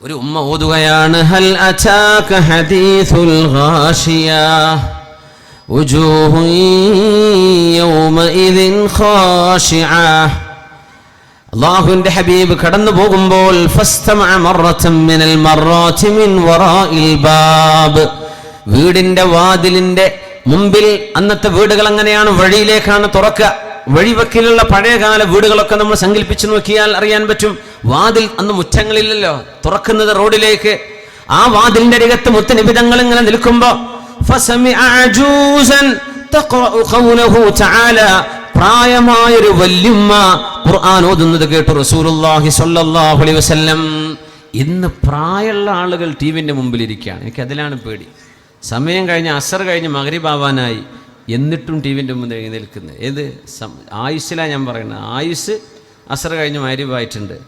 ഒരു ഉമ്മ ഓതുകയാണ് ഹൽ അചാക ഹദീസുൽ ഗാഷിയ وجوه يومئذ خاشعة അള്ളാഹുവിന്റെ ഹബീബ് കടന്നു പോകുമ്പോൾ ഫസ്തമഅ മറത്തൻ മിനൽ മറാത്തി മിൻ വറാഇൽ ബാബ് വീടിന്റെ വാതിലിന്റെ മുമ്പിൽ അന്നത്തെ വീടുകൾ അങ്ങനെയാണ് വഴിയിലേക്കാണ് തുറക്കുക വഴിവക്കിലുള്ള പഴയകാല വീടുകളൊക്കെ നമ്മൾ സങ്കല്പിച്ച് നോക്കിയാൽ അറിയാൻ പറ്റും. വാതിൽ അന്ന് മുറ്റങ്ങളില്ലല്ലോ തുറക്കുന്നത് റോഡിലേക്ക്. ആ വാതിലിന്റെ അരികത്ത് മുത്തനിബിതങ്ങൾ ഇങ്ങനെ നിൽക്കുമ്പോ പ്രായമായൊരു വല്യമ്മ ഖുർആൻ ഓതുന്നത് കേട്ടു റസൂലുള്ളാഹി സ്വല്ലല്ലാഹു അലൈഹി വസല്ലം. ഇന്ന് പ്രായമുള്ള ആളുകൾ ടി വിന്റെ മുമ്പിലിരിക്കുകയാണ് എനിക്ക് അതിലാണ് പേടി. സമയം കഴിഞ്ഞ് അസർ കഴിഞ്ഞ് മകരിബാവാനായി എന്നിട്ടും ടി വിന്റെ മുമ്പിൽ എഴുന്നേൽക്കുന്നത് ഏത് ആയുസ്സിലാണ് ഞാൻ പറയുന്നത്. ആയുസ് അസർ കഴിഞ്ഞ് മാരിവായിട്ടുണ്ട്.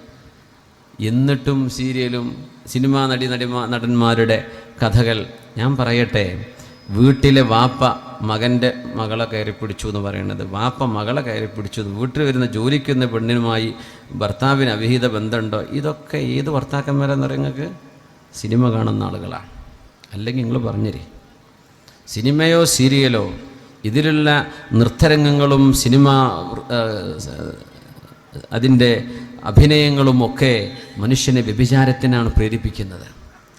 എന്നിട്ടും സീരിയലും സിനിമാ നടി നടിമാ നടന്മാരുടെ കഥകൾ ഞാൻ പറയട്ടെ. വീട്ടിലെ വാപ്പ മകന്റെ മകളെ കയറി പിടിച്ചു എന്ന് പറയുന്നത്. വാപ്പ മകളെ കയറി പിടിച്ചു. വീട്ടിൽ വരുന്ന ജോലിക്കുന്ന പെണ്ണിനുമായി ഭർത്താവിന് അവിഹിത ബന്ധമുണ്ടോ? ഇതൊക്കെ ഏത് ഭർത്താക്കന്മാരെന്ന് പറയുന്നത് സിനിമ കാണുന്ന ആളുകളാണ്. അല്ലെങ്കിൽ നിങ്ങൾ പറഞ്ഞരേ സിനിമയോ സീരിയലോ ഇതിലുള്ള നൃത്തരംഗങ്ങളും സിനിമ അതിന്റെ അഭിനയങ്ങളും ഒക്കെ മനുഷ്യനെ വ്യഭിചാരത്തിനാണ് പ്രേരിപ്പിക്കുന്നത്.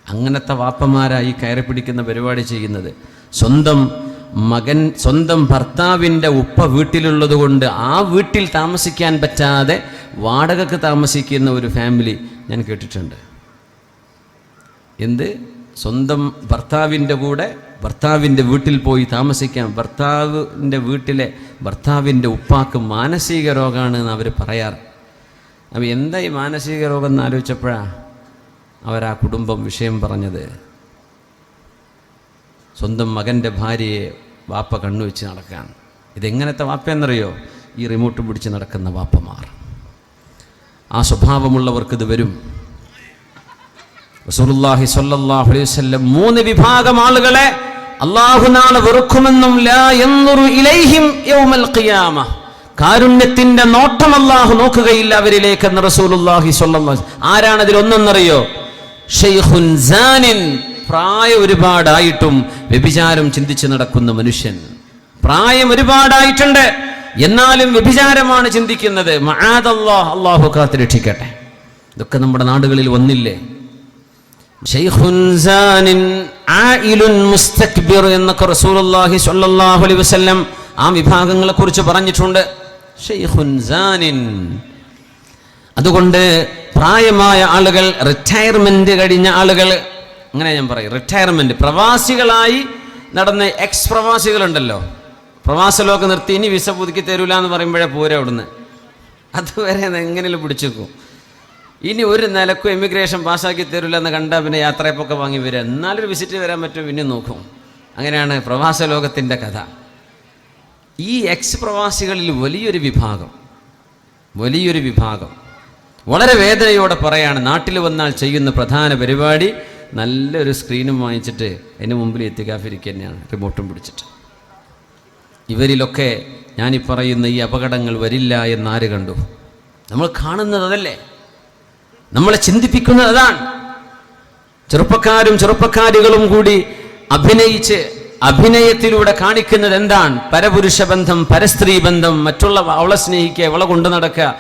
അങ്ങനത്തെ വാപ്പമാരായി കയറി പിടിക്കുന്ന പരിപാടി ചെയ്യുന്നത്. സ്വന്തം മകൻ സ്വന്തം ഭർത്താവിന്റെ ഉപ്പ വീട്ടിലുള്ളത് കൊണ്ട് ആ വീട്ടിൽ താമസിക്കാൻ പറ്റാതെ വാടകക്ക് താമസിക്കുന്ന ഒരു ഫാമിലി ഞാൻ കേട്ടിട്ടുണ്ട്. എന്ത്? സ്വന്തം ഭർത്താവിന്റെ കൂടെ ഭർത്താവിന്റെ വീട്ടിൽ പോയി താമസിക്കാം. ഭർത്താവിന്റെ വീട്ടിലെ ഭർത്താവിന്റെ ഉപ്പാക്ക് മാനസിക രോഗമാണ് എന്ന് അവർ പറയാറ്. അപ്പോൾ എന്താ ഈ മാനസിക രോഗം എന്ന് ആലോചിച്ചപ്പോഴാണ് അവരാ കുടുംബം വിഷയം പറഞ്ഞത്. സ്വന്തം മകന്റെ ഭാര്യയെ വാപ്പ കണ്ണു വെച്ച് നടക്കാൻ. ഇതെങ്ങനത്തെ വാപ്പയെന്നറിയോ? ഈ റിമോട്ട് പിടിച്ച് നടക്കുന്ന വാപ്പമാർ. ആ സ്വഭാവമുള്ളവർക്കിത് വരും. റസൂലുള്ളാഹി സ്വല്ലല്ലാഹു അലൈഹി വസല്ലം മൂന്ന് വിഭാഗം ആളുകളെ അല്ലാഹു നാളെ വെറുക്കുമെന്നും കാരുണ്യത്തിന്റെ നോട്ടം അള്ളാഹു നോക്കുകയില്ല അവരിലേക്ക് എന്ന് സ്വല്ലല്ലാഹു ആരാണ് അതിൽ ഒന്നെന്നറിയോ? ഷെയ്ഖുൻ സാനിൻ. പ്രായം ഒരുപാടായിട്ടും വ്യഭിചാരം ചിന്തിച്ച് നടക്കുന്ന മനുഷ്യൻ. പ്രായം ഒരുപാടായിട്ടുണ്ട്. എന്നാലും വ്യഭിചാരമാണ് ചിന്തിക്കുന്നത്. അള്ളാഹു കാത്ത് രക്ഷിക്കട്ടെ ഇതൊക്കെ നമ്മുടെ നാടുകളിൽ വന്നില്ലേ? ഷെയ്ഖുൻ സാനിൻ ആയിലുൻ മുസ്തക്ബിർ എന്നൊക്കെ റസൂലുള്ളാഹി സ്വല്ലല്ലാഹു അലൈഹി വസല്ലം ആ വിഭാഗങ്ങളെ കുറിച്ച് പറഞ്ഞിട്ടുണ്ട് അതുകൊണ്ട് പ്രായമായ ആളുകൾ റിട്ടയർമെന്റ് കഴിഞ്ഞ ആളുകൾ അങ്ങനെ ഞാൻ പറയും റിട്ടയർമെന്റ് പ്രവാസികളായി നടന്ന എക്സ് പ്രവാസികളുണ്ടല്ലോ. ലോകം നിർത്തി ഇനി വിസ പുതുക്കി തരൂല എന്ന് പറയുമ്പോഴേ പോരെ അവിടുന്ന്. അതുവരെ എങ്ങനെയും പിടിച്ചേക്കും. ഇനി ഒരു നിലക്കും എമിഗ്രേഷൻ പാസ്സാക്കി തരില്ല എന്ന് കണ്ടാൽ പിന്നെ യാത്രയപ്പൊക്കെ വാങ്ങി വരിക. എന്നാലൊരു വിസിറ്റ് വരാൻ പറ്റും പിന്നെ നോക്കും. അങ്ങനെയാണ് പ്രവാസ ലോകത്തിന്റെ കഥ. ഈ എക്സ് പ്രവാസികളിൽ വലിയൊരു വിഭാഗം വലിയൊരു വിഭാഗം. വളരെ വേദനയോടെ പറയാണ് നാട്ടിൽ വന്നാൽ ചെയ്യുന്ന പ്രധാന പരിപാടി നല്ലൊരു സ്ക്രീനും വാങ്ങിച്ചിട്ട് എന്റെ മുമ്പിൽ എത്തിക്കാഫിരിക്കുക തന്നെയാണ്. റിമോട്ടും പിടിച്ചിട്ട്. ഇവരിലൊക്കെ ഞാനീ പറയുന്ന ഈ അപകടങ്ങൾ വരില്ല എന്നാര് കണ്ടു? നമ്മൾ കാണുന്നത് അതല്ലേ? നമ്മളെ ചിന്തിപ്പിക്കുന്നത് അതാണ് ചെറുപ്പക്കാരും ചെറുപ്പക്കാരികളും കൂടി അഭിനയിച്ച് അഭിനയത്തിലൂടെ കാണിക്കുന്നത് എന്താണ്? പരപുരുഷ ബന്ധം പരസ്ത്രീ ബന്ധം മറ്റുള്ള അവളെ സ്നേഹിക്കുക അവളെ കൊണ്ടു നടക്കുക.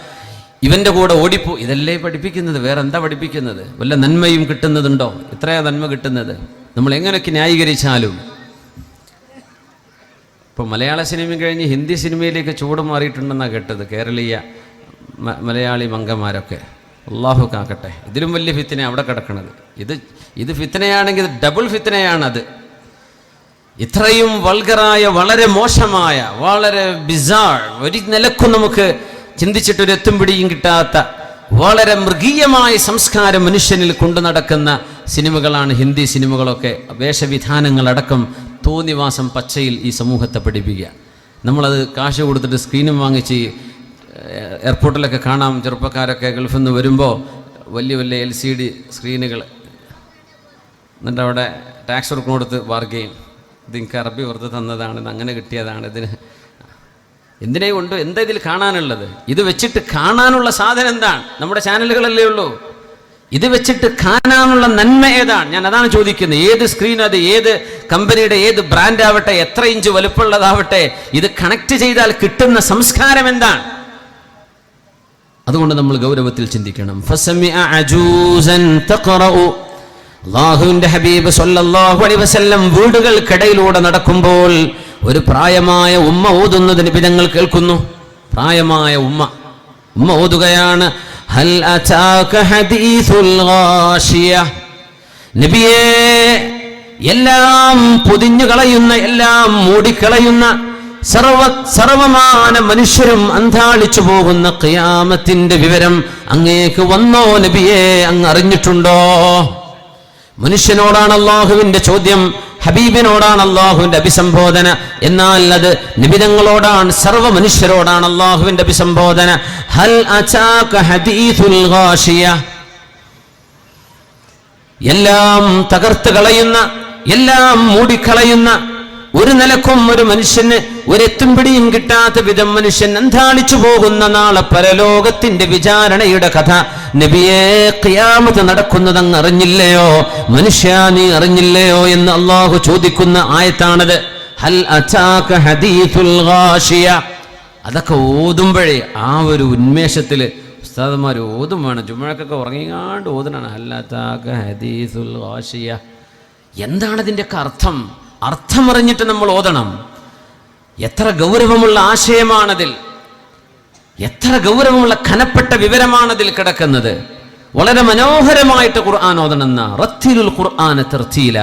ഇവന്റെ കൂടെ ഓടിപ്പോ ഇതല്ലേ പഠിപ്പിക്കുന്നത്? വേറെ എന്താ പഠിപ്പിക്കുന്നത്? വല്ല നന്മയും കിട്ടുന്നതുണ്ടോ? എത്രയാ നന്മ കിട്ടുന്നത്? നമ്മൾ എങ്ങനെയൊക്കെ ന്യായീകരിച്ചാലും. ഇപ്പോൾ മലയാള സിനിമ കഴിഞ്ഞ് ഹിന്ദി സിനിമയിലേക്ക് ചൂട് മാറിയിട്ടുണ്ടെന്നാണ് കേട്ടത് കേരളീയ മലയാളി മംഗന്മാരൊക്കെ. അള്ളാഹു കാക്കട്ടെ. ഇതിലും വലിയ ഫിത്തന അവിടെ കിടക്കണത്. ഇത് ഇത് ഫിത്തനയാണെങ്കിൽ ഡബിൾ ഫിത്തനയാണത്. ഇത്രയും വൾഗറായ വളരെ മോശമായ വളരെ ബിസാൾ ഒരു നിലക്കും നമുക്ക് ചിന്തിച്ചിട്ടൊരു എത്തും പിടിയും കിട്ടാത്ത വളരെ മൃഗീയമായ സംസ്കാരം മനുഷ്യനിൽ കൊണ്ടു നടക്കുന്ന സിനിമകളാണ് ഹിന്ദി സിനിമകളൊക്കെ. വേഷവിധാനങ്ങളടക്കം തോന്നിവാസം പച്ചയിൽ ഈ സമൂഹത്തെ പഠിപ്പിക്കുക. നമ്മളത് കാശ് കൊടുത്തിട്ട് സ്ക്രീനും വാങ്ങിച്ച് എയർപോർട്ടിലൊക്കെ കാണാം. ചെറുപ്പക്കാരൊക്കെ ഗൾഫിൽ നിന്ന് വരുമ്പോൾ വലിയ വലിയ എൽ സി ഡി സ്ക്രീനുകൾ എന്നിട്ട് അവിടെ ടാക്സ് കൊടുത്ത് ബാർഗെയിൻ ഇത് എനിക്ക് അറബി വെറുതെ തന്നതാണ് ഇത് അങ്ങനെ കിട്ടിയതാണ് ഇതിന് എന്തിനേ കൊണ്ട് എന്താ ഇതിൽ കാണാനുള്ളത്? ഇത് വെച്ചിട്ട് കാണാനുള്ള സാധനം എന്താണ്? നമ്മുടെ ചാനലുകളല്ലേ ഉള്ളൂ. ഇത് വെച്ചിട്ട് കാണാനുള്ള നന്മ ഏതാണ്? ഞാൻ അതാണ് ചോദിക്കുന്നത് ഏത് സ്ക്രീൻ അത്? ഏത് കമ്പനിയുടെ ഏത് ബ്രാൻഡ് ആവട്ടെ എത്ര ഇഞ്ച് വലുപ്പമുള്ളതാവട്ടെ? ഇത് കണക്ട് ചെയ്താൽ കിട്ടുന്ന സംസ്കാരം എന്താണ്? അതുകൊണ്ട് നമ്മൾ ഗൗരവത്തിൽ ചിന്തിക്കണം. അള്ളാഹുവിന്റെ ഹബീബ് സല്ലല്ലാഹു അലൈഹി വസല്ലം വീടുകൾക്കിടയിലൂടെ നടക്കുമ്പോൾ ഒരു പ്രായമായ ഉമ്മ ഓതുന്നത് ഞങ്ങൾ കേൾക്കുന്നു. പ്രായമായ ഉമ്മ. ഉമ്മ ഓതുകയാണ് ഹൽ നബിയേ എല്ലാം പൊതിഞ്ഞു കളയുന്ന എല്ലാം മൂടിക്കളയുന്ന സർവ സർവമാന മനുഷ്യരും അന്താളിച്ചു പോകുന്ന ഖിയാമത്തിന്റെ വിവരം അങ്ങേക്ക് വന്നോ നബിയെ അങ്ങ് അറിഞ്ഞിട്ടുണ്ടോ? മനുഷ്യനോടാണ് അള്ളാഹുവിന്റെ ചോദ്യം ഹബീബിനോടാണ് അള്ളാഹുവിന്റെ അഭിസംബോധന. എന്നാൽ അത് നിബിതങ്ങളോടാണ് സർവ മനുഷ്യരോടാണ് അള്ളാഹുവിന്റെ അഭിസംബോധന. ഹൽ എല്ലാം തകർത്ത് കളയുന്ന എല്ലാം മൂടിക്കളയുന്ന ഒരു നിലക്കും ഒരു മനുഷ്യന് ഒരെത്തും പിടിയും കിട്ടാത്ത വിധം മനുഷ്യൻ അന്താളിച്ചു പോകുന്ന നാളെ പരലോകത്തിന്റെ വിചാരണയുടെ കഥ. നബിയെ ഖിയാമത്ത് നടക്കുന്നതങ്ങ് അറിഞ്ഞില്ലയോ? മനുഷ്യ നീ അറിഞ്ഞില്ലയോ എന്ന് അള്ളാഹു ചോദിക്കുന്ന ആയത്താണത്. ഹൽ ഗാശിയ അതൊക്കെ ഓതുമ്പോഴേ ആ ഒരു ഉന്മേഷത്തിൽ ഉസ്താദന്മാർ ഓതും വേണം. ചുമഴക്കൊക്കെ ഉറങ്ങിങ്ങാണ്ട് ഓതനാണ് ഹല്ലാത്താക്ക ഹദീസുൽ എന്താണ് ഇതിന്റെയൊക്കെ അർത്ഥം? അർത്ഥമറിഞ്ഞിട്ട് നമ്മൾ ഓതണം. എത്ര ഗൗരവമുള്ള ആശയമാണതിൽ എത്ര ഗൗരവമുള്ള കനപ്പെട്ട വിവരമാണതിൽ കിടക്കുന്നത്. വളരെ മനോഹരമായിട്ട് ഖുർആൻ ഓതണമെന്ന റത്തിലുൽ ഖുർആന തെർത്തീല.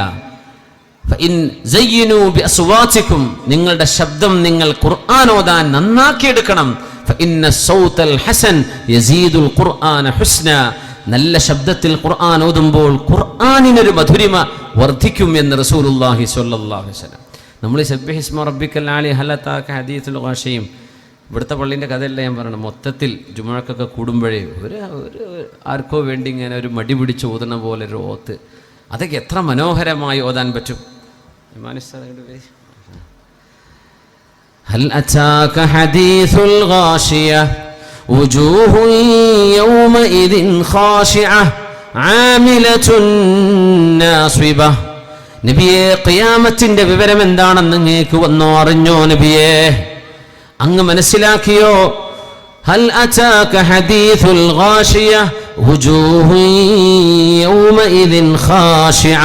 നിങ്ങളുടെ ശബ്ദം നിങ്ങൾ ഖുർആൻ ഓതാൻ നന്നാക്കിയെടുക്കണം. നല്ല ശബ്ദത്തിൽ ഖുർആൻ ഓതുമ്പോൾ ഖുർആാനിനൊരു മധുരിമ വർദ്ധിക്കും എന്ന് അലൈഹി വസല്ലം. നമ്മൾ ഈ സബ്ബിഹിസ്മ റബ്ബിക്കൽ ആലി ഹലത്താക്ക ഹദീസുൽ ഗാശയും ഇവിടുത്തെ പള്ളീൻ്റെ കഥയല്ല ഞാൻ പറയണം മൊത്തത്തിൽ ജുമഴക്കൊക്കെ കൂടുമ്പോഴേ ഒരു ഒരു ആർക്കോ വേണ്ടി ഇങ്ങനെ ഒരു മടി പിടിച്ച് ഓതുന്ന പോലെ ഒരു ഓത്ത് അതൊക്കെ എത്ര മനോഹരമായി ഓതാൻ പറ്റും ഇമാനിസ് സാർ അങ്ങോട്ട് വരൂ. هل أتاك حديث الغاشية وجوه يومئذ خاشعة عاملة ناصبة നബിയെ ഖിയാമത്തിന്റെ വിവരം എന്താണെന്ന് അങ്ങേക്ക് വന്നോ അറിഞ്ഞോ നബിയെ? അങ്ങ് മനസ്സിലാക്കിയോ? ഹൽ അചാക ഹദീസുൽ ഗാഷിയ വുജൂഹു യൗമഇദിൻ ഖാശിഅ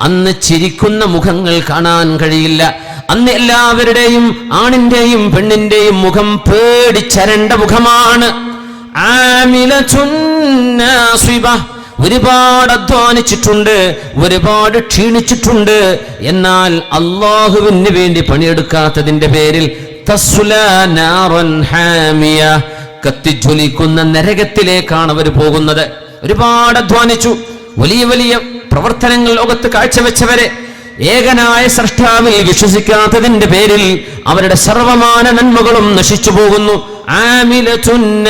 അന്ന് ചിരിക്കുന്ന മുഖങ്ങൾ കാണാൻ കഴിയില്ല. അന്ന് എല്ലാവരുടെയും ആണിന്റെയും പെണ്ണിന്റെയും മുഖം പേടിച്ചരണ്ട മുഖമാണ്. ആമില നാസിബ. ഒരുപാട് അധ്വാനിച്ചിട്ടുണ്ട് ഒരുപാട് ക്ഷീണിച്ചിട്ടുണ്ട്. എന്നാൽ അള്ളാഹുവിന് വേണ്ടി പണിയെടുക്കാത്തതിന്റെ പേരിൽ ഹാമിയ കത്തിജ്വലിക്കുന്ന നരകത്തിലേക്കാണ് അവർ പോകുന്നത്. ഒരുപാട് അധ്വാനിച്ചു. വലിയ വലിയ പ്രവർത്തനങ്ങൾ ലോകത്ത് കാഴ്ചവെച്ചവരെ ഏകനായ സൃഷ്ടാവിൽ വിശ്വസിക്കാത്തതിന്റെ പേരിൽ അവരുടെ സർവമാന നന്മകളും നശിച്ചു പോകുന്നു. ആമിലത്തുൻ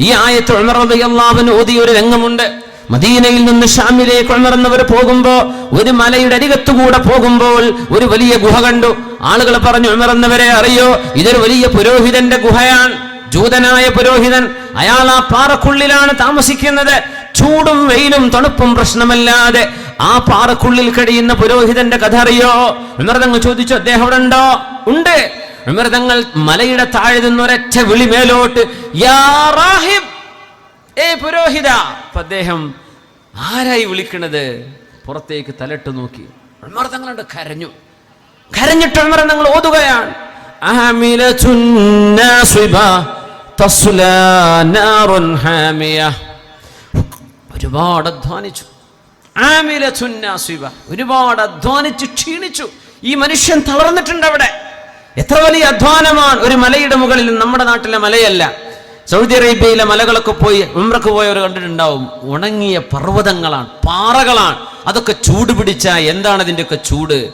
ഈ ആയത്ത് അൻഹു ഓതിയ ഒരു രംഗമുണ്ട്. മദീനയിൽ നിന്ന് ഷാമിലേക്ക് ഉണർന്നവർ പോകുമ്പോ ഒരു മലയുടെ അരികത്തുകൂടെ പോകുമ്പോൾ ഒരു വലിയ ഗുഹ കണ്ടു. ആളുകൾ പറഞ്ഞു ഉണർന്നവരെ അറിയോ? ഇതൊരു വലിയ പുരോഹിതന്റെ ഗുഹയാണ്. ജൂതനായ പുരോഹിതൻ അയാൾ ആ പാറക്കുള്ളിലാണ് താമസിക്കുന്നത്. ചൂടും വെയിലും തണുപ്പും പ്രശ്നമല്ലാതെ ആ പാറക്കുള്ളിൽ കഴിയുന്ന പുരോഹിതന്റെ കഥ അറിയോ? ഉണർന്നങ്ങ് ചോദിച്ചു അദ്ദേഹം അവിടെ ഉണ്ടോ? ഉണ്ട്. ഉമർതങ്ങൾ മലയുടെ താഴെ നിന്ന് ഒരൊറ്റ വിളി മേലോട്ട്. ഏ പുരോഹിത. അദ്ദേഹം ആരായി വിളിക്കണത്? പുറത്തേക്ക് തലട്ട് നോക്കി. ഉമർ തങ്ങളുണ്ട് കരഞ്ഞു. കരഞ്ഞിട്ട് മൃതങ്ങൾ തങ്ങൾ ഓതുകയാണ് ഒരുപാട് അധ്വാനിച്ചു. ഒരുപാട് അധ്വാനിച്ചു ക്ഷീണിച്ചു. ഈ മനുഷ്യൻ തളർന്നിട്ടുണ്ട് അവിടെ. എത്ര വലിയ അധ്വാനമാണ് ഒരു മലയുടെ മുകളിൽ നമ്മുടെ നാട്ടിലെ മലയല്ല. സൗദി അറേബ്യയിലെ മലകളൊക്കെ പോയി ഉമ്രക്ക് പോയവർ കണ്ടിട്ടുണ്ടാവും. ഉണങ്ങിയ പർവതങ്ങളാണ് പാറകളാണ്. അതൊക്കെ ചൂട് പിടിച്ച എന്താണ് ഇതിന്റെയൊക്കെ ചൂട്?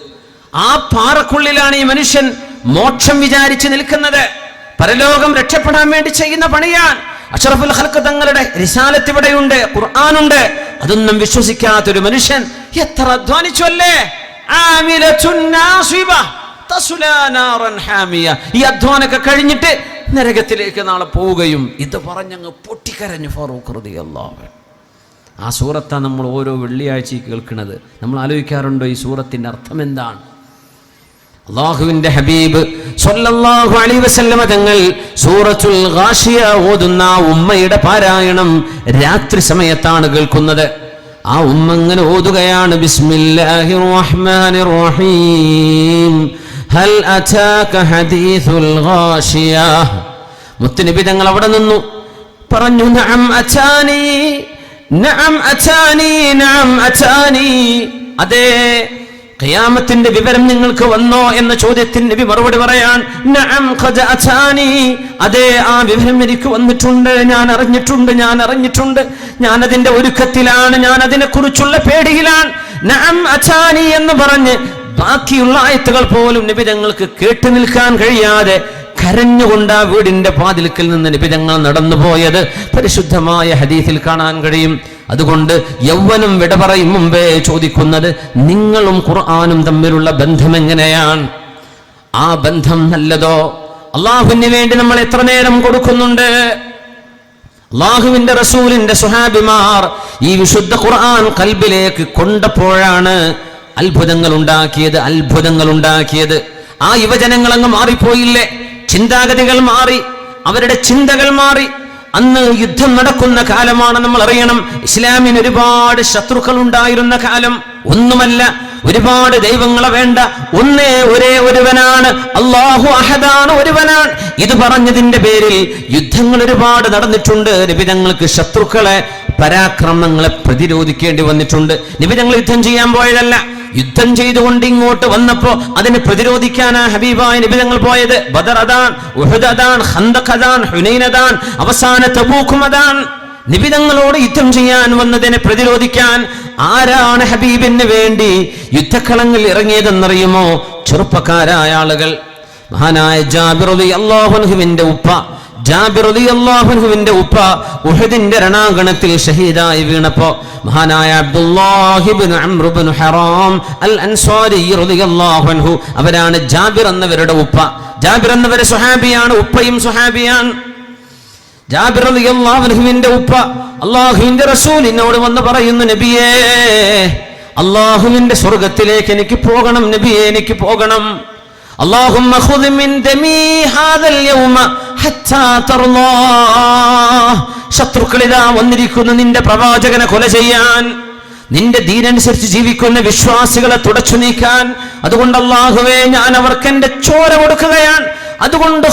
ആ പാറക്കുള്ളിലാണ് ഈ മനുഷ്യൻ മോക്ഷം വിചാരിച്ച് നിൽക്കുന്നത്. പരലോകം രക്ഷപ്പെടാൻ വേണ്ടി ചെയ്യുന്ന പണിയാണ്. അഷറഫുൽ ഹൽക്ക് തങ്ങളുടെ റിസാലത്ത് ഇവിടെയുണ്ട് ഖുർആാനുണ്ട്. അതൊന്നും വിശ്വസിക്കാത്തൊരു മനുഷ്യൻ എത്ര അധ്വാനിച്ചു അല്ലേ? ഈ അധ്വാനൊക്കെ കഴിഞ്ഞിട്ട് നരകത്തിലേക്ക് നാളെ പോവുകയും ഇത് പറഞ്ഞങ്ങ് പൊട്ടിക്കരഞ്ഞു ഫാറൂഖ് റളിയല്ലാഹു ആ സൂറത്താണ് നമ്മൾ ഓരോ വെള്ളിയാഴ്ച കേൾക്കുന്നത്. നമ്മൾ ആലോചിക്കാറുണ്ടോ ഈ സൂറത്തിന്റെ അർത്ഥം എന്താണ്? അള്ളാഹുവിന്റെ ഹബീബ് സ്വല്ലല്ലാഹു അലൈഹി വസല്ലമ തങ്ങൾ സൂറത്തുൽ ഗാഷിയ ഓതുന്ന ഉമ്മയുടെ പാരായണം രാത്രി സമയത്താണ് കേൾക്കുന്നത്. ആ ഉമ്മ ഇങ്ങനെ ഓതുകയാണ് ബിസ്മില്ലാഹിർ റഹ്മാനിർ റഹീം. ഹൽ ഹദീസുൽ ഗാഷിയ. മുത്തുനബി തങ്ങൾ അവിടെ നിന്നു. പറഞ്ഞു നഅം അതാനി നഅം അതാനി നഅം അതാനി അതെ ഖിയാമത്തിന്റെ വിവരം നിങ്ങൾക്ക് വന്നോ എന്ന ചോദ്യത്തിന് നബി മറുപടി പറയാൻ നഅം ഖദ അതാനി അതെ ആ വിവരം എനിക്ക് വന്നിട്ടുണ്ട് ഞാൻ അറിഞ്ഞിട്ടുണ്ട് ഞാൻ അറിഞ്ഞിട്ടുണ്ട്. ഞാൻ അതിന്റെ ഒരുക്കത്തിലാണ് ഞാൻ അതിനെക്കുറിച്ചുള്ള പേടിയിലാണ്. നഅം അതാനി എന്ന് പറഞ്ഞ് ബാക്കിയുള്ള ആയത്തുകൾ പോലും നിബിതങ്ങൾക്ക് കേട്ടു നിൽക്കാൻ കഴിയാതെ കരഞ്ഞുകൊണ്ട് ആ വീടിന്റെ പാതിലുക്കിൽ നിന്ന് നിബിതങ്ങൾ നടന്നുപോയത് പരിശുദ്ധമായ ഹദീസിൽ കാണാൻ കഴിയും. അതുകൊണ്ട് യൗവനം വിട പറയും മുമ്പേ ചോദിക്കുന്നത് നിങ്ങളും ഖുർആാനും തമ്മിലുള്ള ബന്ധം എങ്ങനെയാണ് ആ ബന്ധം നല്ലതോ? അള്ളാഹുവിന് വേണ്ടി നമ്മൾ എത്ര നേരം കൊടുക്കുന്നുണ്ട്? അള്ളാഹുവിന്റെ റസൂലിന്റെ സുഹാബിമാർ ഈ വിശുദ്ധ ഖുർആൻ കൽബിലേക്ക് കൊണ്ടപ്പോഴാണ് അത്ഭുതങ്ങൾ ഉണ്ടാക്കിയത് അത്ഭുതങ്ങൾ ഉണ്ടാക്കിയത് ആ യുവജനങ്ങൾ അങ്ങ് മാറിപ്പോയില്ലേ? ചിന്താഗതികൾ മാറി അവരുടെ ചിന്തകൾ മാറി. അന്ന് യുദ്ധം നടക്കുന്ന കാലമാണ് നമ്മൾ അറിയണം. ഇസ്ലാമിന് ഒരുപാട് ശത്രുക്കൾ ഉണ്ടായിരുന്ന കാലം. ഒന്നുമല്ല ഒരുപാട് ദൈവങ്ങളെ വേണ്ട. ഒന്നേ ഒരേ ഒരുവനാണ്. അള്ളാഹു അഹദാണ് ഒരുവനാണ്. ഇത് പറഞ്ഞതിന്റെ പേരിൽ യുദ്ധങ്ങൾ ഒരുപാട് നടന്നിട്ടുണ്ട്. നിബിതങ്ങൾക്ക് ശത്രുക്കളെ പരാക്രമങ്ങളെ പ്രതിരോധിക്കേണ്ടി വന്നിട്ടുണ്ട്. നിബിതങ്ങൾ യുദ്ധം ചെയ്യാൻ പോയതല്ല. യുദ്ധം ചെയ്തുകൊണ്ട് ഇങ്ങോട്ട് വന്നപ്പോ അതിനെ പ്രതിരോധിക്കാനാ ഹബീബായ നിബിതങ്ങൾ പോയത്. ബദർ അതാൻ ഉഹദ് അതാൻ ഹന്തഖ് അതാൻ ഹുനൈൻ അതാൻ അവസാന തബൂഖും അതാൻ. നിബിതങ്ങളോട് യുദ്ധം ചെയ്യാൻ വന്നതിനെ പ്രതിരോധിക്കാൻ ആരാണ് ഹബീബിന് വേണ്ടി യുദ്ധക്കളങ്ങളിൽ ഇറങ്ങിയതെന്നറിയുമോ? ചെറുപ്പക്കാരായ ആളുകൾ. മഹാനായ ജാബിർ അള്ളാഹുൻഹുവിന്റെ ഉപ്പ. ജാബിർ അള്ളാഹുൻഹുവിന്റെ ഉപ്പ ഉഹദിന്റെ രണാങ്കണത്തിൽ ഷഹീദായി വീണപ്പോ മഹാനായ അബ്ദുല്ലാഹിബിൻ ഹറാം അൽ അൻസാരി റളിയല്ലാഹു അവരാണ് ജാബിർ എന്നവരുടെ ഉപ്പ. ജാബിർ എന്നവരെ സുഹാബിയാണ് ഉപ്പയും സുഹാബിയാണ് ജാബിർ റളിയല്ലാഹുവിന്റെ ഉപ്പ അള്ളാഹുവിന്റെ റസൂലിനോട് വന്ന് പറയുന്നു നബിയേ അള്ളാഹുവിന്റെ സ്വർഗത്തിലേക്ക് എനിക്ക് പോകണം നബിയെ എനിക്ക് പോകണം. اللهم خذ من دمي هذا اليوم حتى ترضى ശത്രുക്കളിതാ വന്നിരിക്കുന്നു നിന്റെ പ്രവാചകനെ കൊല ചെയ്യാൻ നിന്റെ ദീനനുസരിച്ച് ജീവിക്കുന്ന വിശ്വാസികളെ തുടച്ചു നീക്കാൻ. അതുകൊണ്ട് അള്ളാഹുവേ ഞാൻ അവർക്ക് എന്റെ ചോര കൊടുക്കുകയാണ്. അതുകൊണ്ട്.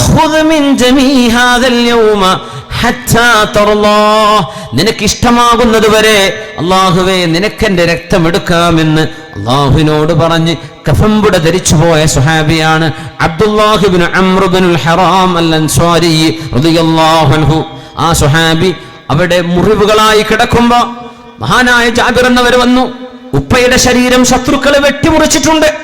നിനക്ക് ഇഷ്ടമാകുന്നത് വരെ അള്ളാഹുവേ നിനക്കെന്റെ രക്തം എടുക്കാമെന്ന് അള്ളാഹുവിനോട് പറഞ്ഞ് കഫംപുട ധരിച്ചുപോയ സുഹാബിയാണ് അബ്ദുല്ലാഹിബിൻ അമ്രുബിനുൽ ഹറാം അൽ അൻസ്വാരി ആ സുഹാബി അവിടെ മുറിവുകളായി കിടക്കുമ്പോ മഹാനായ ജാബിർ എന്നവർ വന്നു. ഉപ്പയുടെ ശരീരം ശത്രുക്കളെ വെട്ടിമുറിച്ചിട്ടുണ്ട്.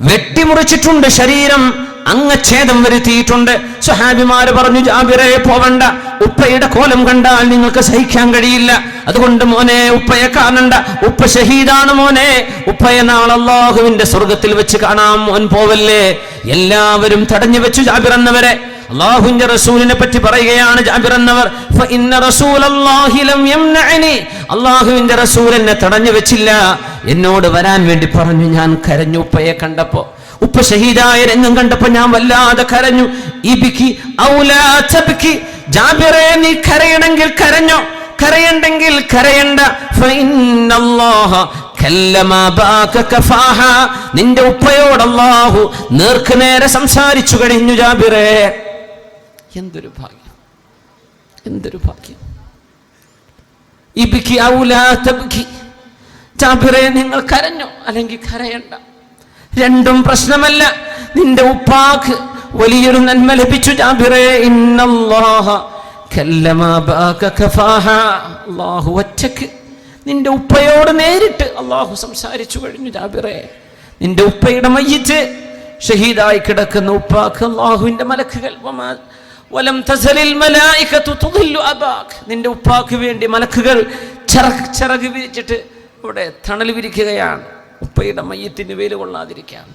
വെട്ടിമുറിച്ചിട്ടുണ്ട്. ശരീരം അങ്ങച്ഛേദം വരുത്തിയിട്ടുണ്ട്. സുഹാബിമാര് പറഞ്ഞു ജാബിറെ പോവണ്ട. ഉപ്പയുടെ കോലം കണ്ടാൽ നിങ്ങൾക്ക് സഹിക്കാൻ കഴിയില്ല. അതുകൊണ്ട് മോനെ ഉപ്പയെ കാണണ്ട. ഉപ്പ ഷഹീദാണ് മോനെ. ഉപ്പയെ നാളെ സ്വർഗത്തിൽ വെച്ച് കാണാം. മോൻ പോവല്ലേ? എല്ലാവരും തടഞ്ഞു വെച്ചു ജാബിർ എന്നവരെ. അള്ളാഹുവിന്റെ റസൂലിനെ പറ്റി പറയുകയാണ് ജാബിർ എന്നവർ "ഫഇന്ന റസൂലല്ലാഹി ലം യംനഅനി." അള്ളാഹുവിന്റെ റസൂൽ എന്നെ തടഞ്ഞു വെച്ചില്ല. എന്നോട് വരാൻ വേണ്ടി പറഞ്ഞു ഞാൻ കരഞ്ഞു ഉപ്പയെ കണ്ടപ്പോ. ഉപ്പ ഷഹീദായ രംഗം കണ്ടപ്പോ ഞാൻ വല്ലാതെ കരഞ്ഞു. ഇബിക്കി ജാബിറെ നീ കരയണമെങ്കിൽ കരഞ്ഞോ? കരയണ്ടെങ്കിൽ കരയണ്ട. നിന്റെ ഉപ്പയോട് അല്ലാഹു നേർക്ക് നേരെ സംസാരിച്ചു കഴിഞ്ഞു ജാബിറേ. എന്തൊരു ഭാഗ്യം. എന്തൊരു ഭാഗ്യം. ഇബിക്കി ഔലാ തബ്കി. നിങ്ങൾ കരഞ്ഞോ? അല്ലെങ്കിൽ കരയണ്ട. രണ്ടും പ്രശ്നമല്ല. നിന്റെ ഉപ്പാക്ക് വലിയൊരു നന്മ ലഭിച്ചു ജാബിറെ. അല്ലാഹു ഒറ്റയ്ക്ക് നിന്റെ ഉപ്പയോട് നേരിട്ട് അള്ളാഹു സംസാരിച്ചു കഴിഞ്ഞു ജാബിറെ. നിന്റെ ഉപ്പയുടെ മയ്യത്ത് ഷഹീദായി കിടക്കുന്ന ഉപ്പാക്ക് അള്ളാഹുവിന്റെ മലക്കുകൾ. നിന്റെ ഉപ്പാക്ക് വേണ്ടി മലക്കുകൾ ചിറക് ചിറക് വിരിച്ചിട്ട് ഇവിടെ തണൽ വിരിക്കുകയാണ്. ഉപ്പയുടെ മയ്യത്തിന് വേൽ കൊള്ളാതിരിക്കാൻ.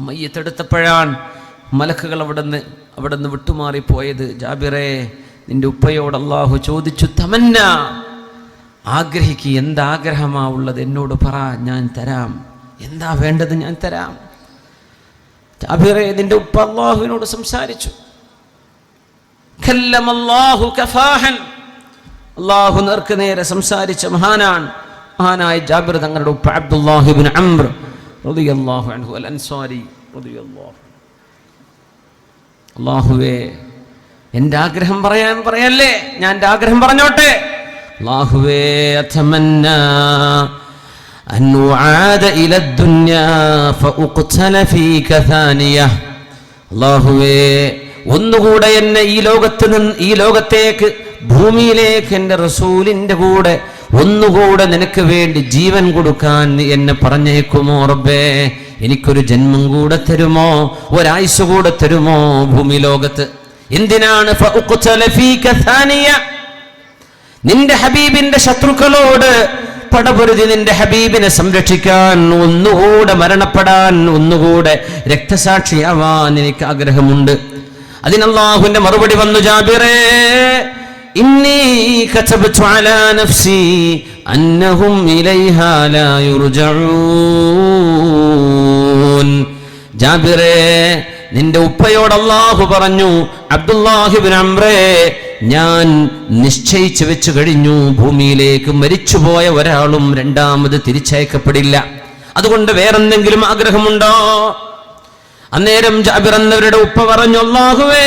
മയ്യത്തെടുത്തപ്പോഴാണ് മലക്കുകൾ അവിടെ നിന്ന് അവിടെ നിന്ന് വിട്ടുമാറിപ്പോയത്. ജാബിറേ നിന്റെ ഉപ്പയോട് അള്ളാഹു ചോദിച്ചു തമന്ന. ആഗ്രഹിക്ക് എന്താഗ്രഹമാ ഉള്ളത്? എന്നോട് പറ ഞാൻ തരാം. എന്താ വേണ്ടത്? ഞാൻ തരാം. ജാബിറേ നിന്റെ ഉപ്പ അള്ളാഹുവിനോട് സംസാരിച്ചു. അള്ളാഹു നേർക്ക് നേരെ സംസാരിച്ച മഹാനാണ് മഹാനായ ജാബിർ തങ്ങളുടെ ഉപ്പ അബ്ദുല്ലാഹിബിൻ അംർ റളിയല്ലാഹു അൻഹു അൽ അൻസാരി റളിയല്ലാഹു അള്ളാഹുവേ എൻ്റെ ആഗ്രഹം പറയാൻ പറയല്ലേ ഞാൻ എൻ്റെ ആഗ്രഹം പറഞ്ഞോട്ടെ അള്ളാഹുവേ അഥമന്ന أن أعاد إلى الدنيا فأقتل فيك ثانية അള്ളാഹുവേ ഒന്നുകൂടെ എന്നെ ഈ ലോകത്ത് നിന്ന് ഈ ലോകത്തേക്ക് ഭൂമിയിലേക്ക് എന്റെ റസൂലിന്റെ കൂടെ ഒന്നുകൂടെ നിനക്ക് വേണ്ടി ജീവൻ കൊടുക്കാൻ എന്നെ പറഞ്ഞേക്കുമോ റബ്ബേ? എനിക്കൊരു ജന്മം കൂടെ തരുമോ? ഒരായുസ് കൂടെ തരുമോ ഭൂമി ലോകത്ത്? എന്തിനാണ്? നിന്റെ ഹബീബിന്റെ ശത്രുക്കളോട് പടപൊരുതി നിന്റെ ഹബീബിനെ സംരക്ഷിക്കാൻ ഒന്നുകൂടെ മരണപ്പെടാൻ ഒന്നുകൂടെ രക്തസാക്ഷിയാവാൻ എനിക്ക് ആഗ്രഹമുണ്ട്. അതിനല്ലാഹുവിന്റെ മറുപടി വന്നു ജാബിറേ. ഇന്നി അലാ നഫ്സി അന്നഹും യുർജഊൻ. നിന്റെ ഉപ്പയോട് അള്ളാഹു പറഞ്ഞു അബ്ദുല്ലാഹിബിൻ അമ്രേ ഞാൻ നിശ്ചയിച്ചു വെച്ചു കഴിഞ്ഞു ഭൂമിയിലേക്ക് മരിച്ചുപോയ ഒരാളും രണ്ടാമത് തിരിച്ചയക്കപ്പെടില്ല. അതുകൊണ്ട് വേറെന്തെങ്കിലും ആഗ്രഹമുണ്ടോ? അന്നേരം ജാബിർ എന്നവരുടെ ഉപ്പ പറഞ്ഞു അള്ളാഹുവേ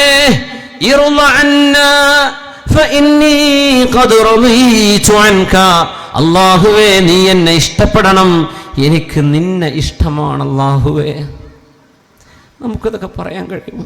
അള്ളാഹുവേ നീ എന്നെ ഇഷ്ടപ്പെടണം. എനിക്ക് നിന്നെ ഇഷ്ടമാണ് അള്ളാഹുവേ നമുക്കിതൊക്കെ പറയാൻ കഴിയും